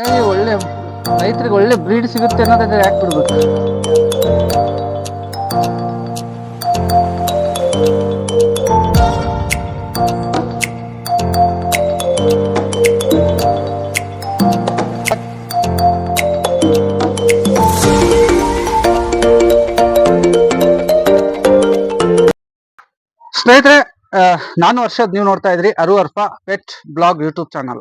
ಹಂಗಾಗಿ ಒಳ್ಳೆ ರೈತರಿಗೆ ಒಳ್ಳೆ ಬ್ರೀಡ್ ಸಿಗುತ್ತೆ ಅನ್ನೋದಾದ್ರೆ ಯಾಕೆ ಬಿಡ್ಬೇಕು? ಸ್ನೇಹಿತರೆ ನಾನು ವರ್ಷದ್ ನೀವು ನೋಡ್ತಾ ಇದ್ರಿ Aru Arfa pet blog YouTube channel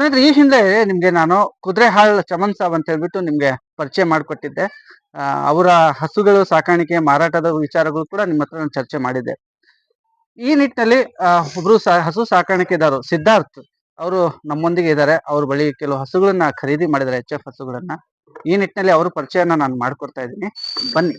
ಸ್ನೇಹಿತರೆ, ಈ ಹಿಂದೆ ನಿಮ್ಗೆ ನಾನು ಕುದುರೆಹಾಳ್ ಚಮನ್ ಸಾಬ್ ಅಂತ ಹೇಳ್ಬಿಟ್ಟು ನಿಮ್ಗೆ ಪರಿಚಯ ಮಾಡಿಕೊಟ್ಟಿದ್ದೆ. ಅವರ ಹಸುಗಳು, ಸಾಕಾಣಿಕೆ, ಮಾರಾಟದ ವಿಚಾರಗಳು ಕೂಡ ನಿಮ್ಮ ಹತ್ರ ನಾನು ಚರ್ಚೆ ಮಾಡಿದ್ದೆ. ಈ ನಿಟ್ಟಿನಲ್ಲಿ ಒಬ್ರು ಹಸು ಸಾಕಾಣಿಕೆದಾರರು ಸಿದ್ಧಾರ್ಥ್ ಅವರು ನಮ್ಮೊಂದಿಗೆ ಇದ್ದಾರೆ. ಅವ್ರ ಬಳಿ ಕೆಲವು ಹಸುಗಳನ್ನ ಖರೀದಿ ಮಾಡಿದ್ದಾರೆ, ಎಚ್ ಎಫ್ ಹಸುಗಳನ್ನ. ಈ ನಿಟ್ಟಿನಲ್ಲಿ ಅವರು ಪರಿಚಯನ ನಾನು ಮಾಡ್ಕೊಡ್ತಾ ಇದ್ದೀನಿ. ಬನ್ನಿ.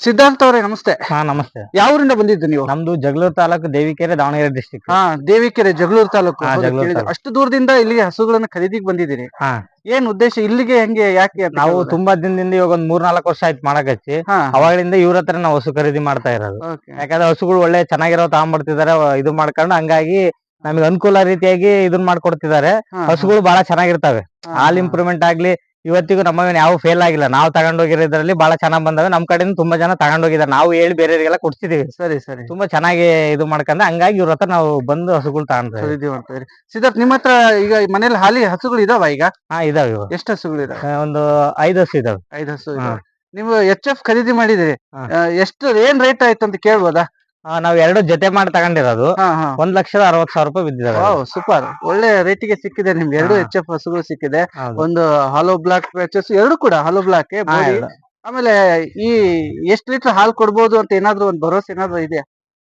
ಸಿದ್ಧಾರ್ಥ್ ಅವರೇ ನಮಸ್ತೆ. ಹಾ ನಮಸ್ತೆ. ಯಾವ ಊರಿಂದ ಬಂದಿದ್ದು ನೀವು? ನಮ್ದು ಜಗಳೂರು ತಾಲೂಕು ದೇವಿಕೆರೆ ದಾವಣಗೆರೆ ಡಿಸ್ಟಿಕ್ ಹಾ ದೇವಿಕೆರೆ ಜಗಳೂರು ತಾಲೂಕು. ಹಾ, ಹೌದು, ಜಗಳೂರು ಕೇಳಿದೆ. ತಾಲೂಕು. ಅಷ್ಟು ದೂರದಿಂದ ಇಲ್ಲಿಗೆ ಹಸುಗಳನ್ನ ಖರೀದಿಗೆ ಬಂದಿದ್ದೀರಿ. ಹಾ. ಏನ್ ಉದ್ದೇಶ? ಇಲ್ಲಿಗೆ ಹೆಂಗೆ ಯಾಕೆ ಅಂತ ನಾವು? ತುಂಬಾ ದಿನದಿಂದ ಇವಾಗ ಒಂದ್ ಮೂರ್ ನಾಲ್ಕು ವರ್ಷ ಆಯ್ತು ಮಾಡಕಚ್ಚಿ ಹಾ. ಅವಾಗಳಿಂದ ಇವ್ರ ಹತ್ರ ನಾವು ಹಸು ಖರೀದಿ ಮಾಡ್ತಾ ಇರೋದು. ಯಾಕಂದ್ರೆ ಹಸುಗಳು ಒಳ್ಳೆ ಚೆನ್ನಾಗಿರೋ ತಗೊಂಡ್ಬರ್ತಿದಾರೆ ಇದು ಮಾಡ್ಕೊಂಡು ಹಂಗಾಗಿ ನಮಗೆ ಅನುಕೂಲ ರೀತಿಯಾಗಿ ಇದನ್ನ ಮಾಡ್ಕೊಡ್ತಿದ್ದಾರೆ ಹಾ, ಹಸುಗಳು ಬಹಳ ಚೆನ್ನಾಗಿರ್ತವೆ. ಹಾ, ಹಾಲ್ ಹಾ. ಇಂಪ್ರೂವ್ಮೆಂಟ್ ಆಗ್ಲಿ ಇವತ್ತಿಗೂ ನಮ್ಮವೇನು ಯಾವ ಫೇಲ್ ಆಗಿಲ್ಲ. ನಾವು ತಗೊಂಡೋಗಿರೋದ್ರಲ್ಲಿ ಬಹಳ ಚೆನ್ನಾಗಿ ಬಂದವೆ. ನಮ್ ಕಡೆಯಿಂದ ತುಂಬಾ ಜನ ತಗೊಂಡೋಗಿದ್ದಾರೆ ನಾವು ಹೇಳಿ ಬೇರೆಯವರಿಗೆಲ್ಲ ಕೊಡ್ತಿದ್ದೀವಿ ಸರಿ ಸರಿ. ತುಂಬಾ ಚೆನ್ನಾಗಿ ಇದು ಮಾಡ್ಕೊಂಡ್ರೆ. ಹಂಗಾಗಿ ಇವ್ರ ಹತ್ರ ನಾವು ಬಂದು ಹಸುಗಳು ತಗೊಂಡ್ರೆ ಸಿದ್ಧಾರ್ಥ ನಿಮ್ಮ ಹತ್ರ ಈಗ ಮನೇಲಿ ಹಾಲಿ ಹಸುಗಳು ಇದಾವ ಈಗ? ಹಾ ಇದಾವೆ ಇವಾಗ ಎಷ್ಟು ಹಸುಗಳು ಇದಾವೆ? ಒಂದು ಐದು ಹಸು ಇದಾವೆ. ಐದು ಹಸು ನೀವು ಎಚ್ ಎಫ್ ಖರೀದಿ ಮಾಡಿದಿರಿ. ಎಷ್ಟು ಏನ್ ರೇಟ್ ಆಯ್ತು ಅಂತ ಕೇಳ್ಬೋದಾ? ಆ, ನಾವ್ ಎರಡು ಜೊತೆ ಮಾಡಿ ತಗೊಂಡಿರೋದು. ಹಾ ಹಾ. ಒಂದ್ ಲಕ್ಷದ ಅರವತ್ ಸಾವಿರ ರೂಪಾಯಿ ಬಿದ್ದಿದೆ ಸೂಪರ್. ಒಳ್ಳೆ ರೇಟಿಗೆ ಸಿಕ್ಕಿದೆ ನಿಮ್ಗೆ. ಎರಡು ಹಾ. ಎಚ್ ಎಫ್ ಹಸುಗಳು ಸಿಕ್ಕಿದೆ. ಒಂದು ಹಾಲೋ ಬ್ಲಾಕ್ ಪ್ಯಾಚಸ್ ಎರಡು ಕೂಡ ಹಾಲೋ ಬ್ಲಾಕ್ ಆಮೇಲೆ ಈ ಎಷ್ಟ್ ಲೀಟರ್ ಹಾಲು ಕೊಡ್ಬೋದು ಅಂತ ಏನಾದ್ರು ಒಂದ್ ಭರವಸೆ ಏನಾದ್ರು ಇದೆಯಾ?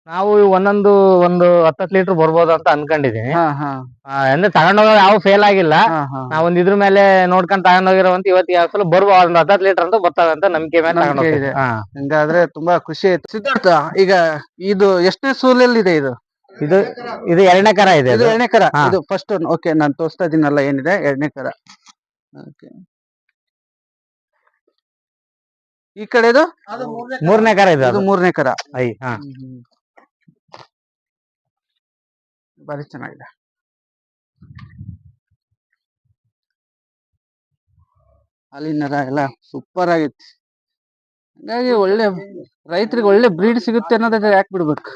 ನಾವು ಒಂದೊಂದು ಒಂದು ಹತ್ತತ್ತು ಲೀಟರ್ ಬರ್ಬೋದು ಅಂತ ಅನ್ಕೊಂಡಿದೀನಿ. ಹಾ ಹಾ. ಆ, ಅಂದ್ರೆ ತಗೊಂಡೋಗ ಯಾವ ಫೇಲ್ ಆಗಿಲ್ಲ. ಹಾ ಹಾ. ನಾವ್ ಒಂದ್ ಇದ್ರ ಮೇಲೆ ನೋಡ್ಕೊಂಡ್ ತಗೊಂಡೋಗಿರೋವಂತ ಇವತ್ತಿಗೆ ಯಾವ ಸಲ ಬರ್ಬೋದು ಒಂದ್ ಹತ್ತತ್ತು ಲೀಟರ್ ಅಂತ ಬರ್ತದ ಅಂತ ನಂಬಿಕೆ ಮೇಲೆ ಹಿಂಗಾದ್ರೆ ತಗೊಂಡ್ ಇದೆ. ಹಾ. ಹಂಗಾದ್ರೆ ತುಂಬಾ ಖುಷಿ ಆಯ್ತು. ಸಿದ್ಧಾರ್ಥ ಈಗ ಇದು ಎಷ್ಟೇ ಸೂಲಲ್ಲಿ ಇದೆ ಇದು? ಇದು ಇದು ಎರಡನೇ ಕರ ಇದೆ ಇದು. ಎರಡನೇ ಕರ? ಹಾ. ಇದು ಫಸ್ಟ್ ಓಕೆ ನಾನು ತೋರಿಸ್ತಾ ಇದೀನಲ್ಲ ಏನಿದೆ? ಎರಡನೇ ಕರ. ಓಕೆ ಈ ಕಡೆದು? ಮೂರನೇ ಕರ ಇದೆ ಮೂರನೇ ಕರ. ಐ ಹಾ. ಬಾರಿ ಚೆನ್ನಾಗಿದೆ ಹಾಲಿನ ಎಲ್ಲ ಸೂಪರ್ ಆಗೈತಿ. ಹಂಗಾಗಿ ಒಳ್ಳೆ ರೈತರಿಗೆ ಒಳ್ಳೆ ಬ್ರೀಡ್ ಸಿಗುತ್ತೆ ಅನ್ನೋದ್ರ ಯಾಕೆ ಬಿಡ್ಬೇಕು?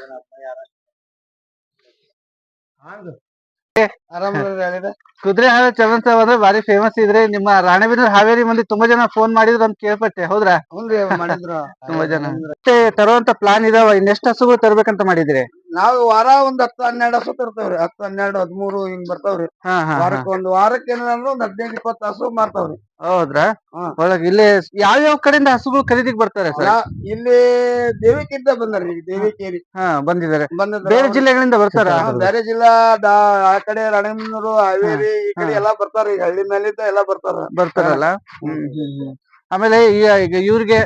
ಕುದುರೆ ಹಾಲು ಚಮನ್ ಸಾಬ್ ಅಂದ್ರೆ ಬಾರಿ ಫೇಮಸ್ ಇದ್ರೆ ನಿಮ್ಮ ರಾಣೆಬೆನ್ನೂರು ಹಾವೇರಿ ಮಂದಿ ತುಂಬಾ ಜನ ಫೋನ್ ಮಾಡಿದ್ರು ಅಂತ ಕೇಳ್ಪಟ್ಟೆ ಹೌದ್ರಾ? ತುಂಬಾ ಜನ. ಮತ್ತೆ ತರುವಂತ ಪ್ಲಾನ್ ಇದಾವ ಇನ್ನೆಷ್ಟು ಹಸುಗಳು ತರ್ಬೇಕಂತ ಮಾಡಿದಿರಿ ನಾವು ವಾರ ಒಂದ್ ಹತ್ತು ಹನ್ನೆರಡು ಹಸು ತರ್ತಾವ್ರಿ. ಹತ್ತು ಹನ್ನೆರಡು ಹದಿಮೂರು ಹಿಂಗ್ ಬರ್ತಾವ್ರಿ. ಹಾ ಹಾ ಹಾ. ವಾರಕ್ಕೆ ಒಂದ್ ವಾರಕ್ಕೆ ಏನಂದ್ರ ಒಂದ್ ಹದಿನೈದು ಇಪ್ಪತ್ತು ಹಸು ಮಾರ್ತಾವ್ರಿ. ಹೌದ್ರಾ? ಹಾ. ಒಳಗ್ ಇಲ್ಲೇ ಯಾವ್ಯಾವ ಕಡೆಯಿಂದ ಹಸುಗಳು ಖರೀದಿಗೆ ಬರ್ತಾರೆ ಸರ್? ಯಾ- ಇಲ್ಲಿ ದೇವಿಕಿಂತ ಬಂದಾರ್ರಿ ಈಗ ದೇವಿಕೇರಿ. ಹಾ ಬಂದಿದ್ದಾರೆ. ಬಂದದ್ರ ಬೇರೆ ಜಿಲ್ಲೆಗಳಿಂದ ಬರ್ತಾರ? ಹಾ, ಬೇರೆ ಜಿಲ್ಲಾ ದಾ ಆ ಕಡೆ ರಣಮೂರು ಹಾವೇರಿ ಈ ಕಡೆ ಎಲ್ಲಾ ಬರ್ತಾರ ಈಗ ಹಳ್ಳಿ ಮೇಲಿಂದ ಎಲ್ಲಾ ಬರ್ತಾರ. ಬರ್ತಾರಲ್ಲ? ಹ್ಮ್ ಹ್ಮ್ ಹ್ಮ್. ಆಮೇಲೆ ಈಗ ಈಗ ಇವ್ರಿಗೆ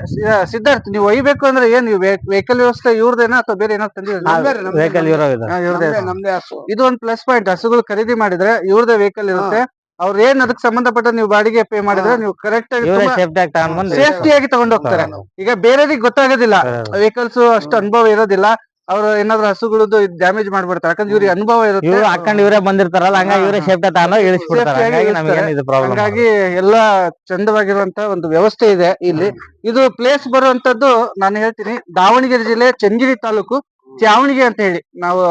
ಸಿದ್ಧಾರ್ಥ ನೀವು ಒಯ್ಬೇಕು ಅಂದ್ರೆ ಏನ್ ವೆಹಿಕಲ್ ವ್ಯವಸ್ಥೆ ಇವ್ರದೇನಾ ಅಥವಾ ಬೇರೆ ಏನಾದ್ರು ತಂದಿದ್ದೀರಾ? ನಮ್ದೇ ರೀ, ನಮ್ದೇ, ವೆಹಿಕಲ್ ಇರೋ ಇದೆ ಹಾ, ಇವ್ರದೇ ನಮ್ದೇ ನಮ್ದೇ ಇದು ಒಂದು ಪ್ಲಸ್ ಪಾಯಿಂಟ್ ಹಸುಗಳು ಖರೀದಿ ಮಾಡಿದ್ರೆ ಇವ್ರದೇ ವೆಹಿಕಲ್ ಇರುತ್ತೆ. ಅವ್ರ ಏನ್ ಅದಕ್ಕೆ ಸಂಬಂಧಪಟ್ಟ ನೀವು ಬಾಡಿಗೆ ಪೇ ಮಾಡಿದ್ರೆ. ನೀವು ಕರೆಕ್ಟ್ ಆಗಿ ಸೇಫ್ಟಿ ಆಗಿ ತಗೊಂಡ್ ಆಗಿ ತಗೊಂಡ್ ಹೋಗ್ತಾರೆ ಈಗ ಬೇರೆ ಗೊತ್ತಾಗೋದಿಲ್ಲ. ವೆಹಿಕಲ್ಸ್ ಅಷ್ಟು ಅನುಭವ ಇರೋದಿಲ್ಲ. ಅವ್ರು ಏನಾದ್ರು ಹಸುಗಳದ್ದು ಡ್ಯಾಮೇಜ್ ಮಾಡ್ಬಿಡ್ತಾರೆ. ಯಾಕಂದ್ರೆ ಇವ್ರಿಗೆ ಅನುಭವ ಇರುತ್ತೆ. ಇವ್ರು ಹಾಕೊಂಡ್ ಇವರೇ ಬಂದಿರ್ತಾರಲ್ಲ ಹಂಗಾಗಿ ಇವರೇ ಸೇಫ್ಟಿ ತಾನೋ ಇಳಿಸ್ಬಿಡ್ತಾರೆ. ಹಂಗಾಗಿ. ಇದು ಪ್ರಾಬ್ಲಮ್ ಹಂಗಾಗಿ ಎಲ್ಲಾ ಚಂದವಾಗಿರುವಂತ ಒಂದು ವ್ಯವಸ್ಥೆ ಇದೆ ಇಲ್ಲಿ. ಇದು ಪ್ಲೇಸ್ ಬರುವಂತದ್ದು ನಾನು ಹೇಳ್ತೀನಿ ದಾವಣಗೆರೆ ಜಿಲ್ಲೆ ಚನ್ನಗಿರಿ ತಾಲೂಕು ಚಾವಣಿಗೆ ಅಂತ ಹೇಳಿ. ನಾವು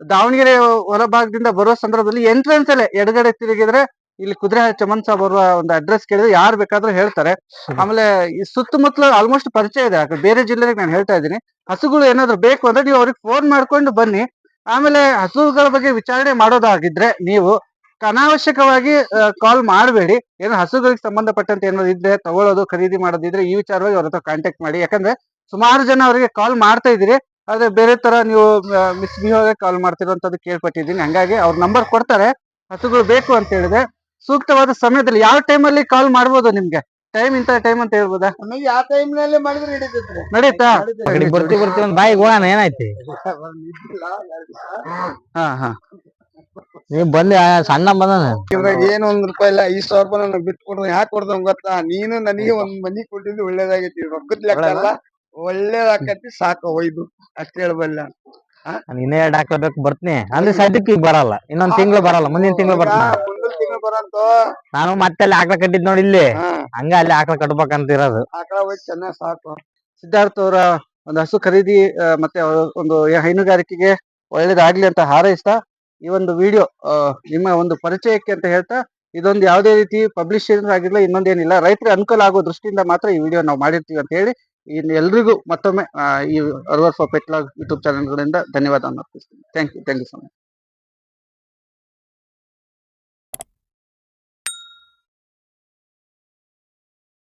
ದಾವಣಗೆರೆ ಹೊರಭಾಗದಿಂದ ಬರುವ ಸಂದರ್ಭದಲ್ಲಿ ಎಂಟ್ರೆನ್ಸ್ ಅಲ್ಲೇ ಎಡಗಡೆ ತಿರುಗಿದ್ರೆ ಇಲ್ಲಿ ಕುದುರೆ ಚಮನ್ ಸಾಬ್ ಅವರ ಒಂದು ಅಡ್ರೆಸ್ ಕೇಳಿದ್ರೆ ಯಾರು ಬೇಕಾದ್ರೂ ಹೇಳ್ತಾರೆ. ಆಮೇಲೆ ಈ ಸುತ್ತಮುತ್ತಲ ಆಲ್ಮೋಸ್ಟ್ ಪರಿಚಯ ಇದೆ. ಬೇರೆ ಜಿಲ್ಲೆಗೆ ನಾನು ಹೇಳ್ತಾ ಇದ್ದೀನಿ. ಹಸುಗಳು ಏನಾದ್ರು ಬೇಕು ಅಂದ್ರೆ ನೀವು ಅವ್ರಿಗೆ ಫೋನ್ ಮಾಡ್ಕೊಂಡು ಬನ್ನಿ. ಆಮೇಲೆ ಹಸುಗಳ ಬಗ್ಗೆ ವಿಚಾರಣೆ ಮಾಡೋದಾಗಿದ್ರೆ ನೀವು ಅನಾವಶ್ಯಕವಾಗಿ ಕಾಲ್ ಮಾಡಬೇಡಿ. ಏನೋ ಹಸುಗಳಿಗೆ ಸಂಬಂಧಪಟ್ಟಂತೆ ಏನಾದ್ರು ಇದ್ರೆ ತಗೊಳ್ಳೋದು ಖರೀದಿ ಮಾಡೋದಿದ್ರೆ ಈ ವಿಚಾರವಾಗಿ ಅವ್ರ ಹತ್ರ ಕಾಂಟ್ಯಾಕ್ಟ್ ಮಾಡಿ. ಯಾಕಂದ್ರೆ ಸುಮಾರು ಜನ ಅವರಿಗೆ ಕಾಲ್ ಮಾಡ್ತಾ ಇದ್ದೀರಿ. ಆದ್ರೆ ಬೇರೆ ತರ ನೀವು ಮಿಸ್ ಬಿಹೇವ್ ಕಾಲ್ ಮಾಡ್ತಿರೋಂಥದ್ದು ಕೇಳ್ಪಟ್ಟಿದ್ದೀನಿ. ಹಂಗಾಗಿ ಅವ್ರ ನಂಬರ್ ಕೊಡ್ತಾರೆ. ಹಸುಗಳು ಬೇಕು ಅಂತ ಹೇಳಿದ್ರೆ ಸೂಕ್ತವಾದ ಸಮಯದಲ್ಲಿ ಯಾವ ಟೈಮಲ್ಲಿ ಕಾಲ್ ಮಾಡ್ಬೋದು ನಿಮ್ಗೆ? ಟೈಮ್ ಇಂತ ಟೈಮ್ ಅಂತ ಹೇಳ್ಬೋದಾ? ನಮಗೆ ಯಾವ ಟೈಮ್ನಲ್ಲಿ ಮಾಡಿದ್ರೆ ನಡೀತಾ? ಬರ್ತಿ ಬರ್ತಿ ಒಂದ್ ಬಾಯಿಗೆ ಹೋಗೋಣ ಏನಾಯ್ತಿ? ಹಾ ಹಾ. ನೀವ್ ಬಂದಿ ಸಣ್ಣ ಬಂದ್ರಾಗ ಇದ್ರಾಗ ಏನ್ ಒಂದ್ ರೂಪಾಯಿ ಇಲ್ಲ ಐದ್ ಸಾವಿರ ರೂಪಾಯಿ ನನಗ್ ಬಿಟ್ಟು ಕೊಡ್ದ ಯಾಕೆ ಕೊಡ್ದ ಗೊತ್ತಾ? ನೀನು ನನಗೆ ಒಂದ್ ಮನಿ ಕೊಟ್ಟಿದ್ದು ಒಳ್ಳೇದಾಗೈತಿ ರೊಕ್ಕದ ಲೆಕ್ಕ ಅಲ್ಲ. ಒಳ್ಳೇದಾಕತಿ ಸಾಕು ಒಯ್ದು. ಅಷ್ಟೇ ಹೇಳ್ಬಲ್ಲ. ಇನ್ನೇ ಡಾಕ್ಟರ್ ಬೇಕು ಬರ್ತೀನಿ. ಅಂದ್ರೆ ಸದ್ಯಕ್ಕೆ ಈಗ ಬರಲ್ಲ ಇನ್ನೊಂದ್ ತಿಂಗಳು ಬರಲ್ಲ ಮುಂದಿನ ತಿಂಗಳು ಬರ್ತೀನಿ. ನಾನು ಮತ್ತೆ ಅಲ್ಲಿ ಆಕಳ ಕಟ್ಟಿದ್ ನೋಡಿ ಇಲ್ಲಿ. ಹಂಗ ಅಲ್ಲಿ ಆಕಳ ಕಟ್ಬೇಕಂತ ಇರೋದು. ಆಕಳ ಹೋಗಿ ಚೆನ್ನಾಗ್ ಸಾಕು. ಸಿದ್ಧಾರ್ಥ ಅವರ ಒಂದು ಹಸು ಖರೀದಿ ಮತ್ತೆ ಒಂದು ಹೈನುಗಾರಿಕೆಗೆ ಒಳ್ಳೇದಾಗ್ಲಿ ಅಂತ ಹಾರೈಸ್ತಾ ಈ ಒಂದು ವಿಡಿಯೋ ನಿಮ್ಮ ಒಂದು ಪರಿಚಯಕ್ಕೆ ಅಂತ ಹೇಳ್ತಾ ಇದೊಂದು ಯಾವುದೇ ರೀತಿ ಪಬ್ಲಿಷನ್ ಆಗಿರ್ಲಿಲ್ಲ ಇನ್ನೊಂದೇನಿಲ್ಲ. ರೈತರಿಗೆ ಅನುಕೂಲ ಆಗೋ ದೃಷ್ಟಿಯಿಂದ ಮಾತ್ರ ಈ ವಿಡಿಯೋ ನಾವು ಮಾಡಿರ್ತೀವಿ ಅಂತ ಹೇಳಿ ಇನ್ನು ಎಲ್ರಿಗೂ ಮತ್ತೊಮ್ಮೆ ಈ ಅರ್ವರ್ ಫಾರ್ ಪೆಟ್ಲಾಗ್ ಯೂಟ್ಯೂಬ್ ಚಾನಲ್ಗಳಿಂದ ಧನ್ಯವಾದ ಅರ್ಪಿಸ್ತೀನಿ. Thank you thank you so much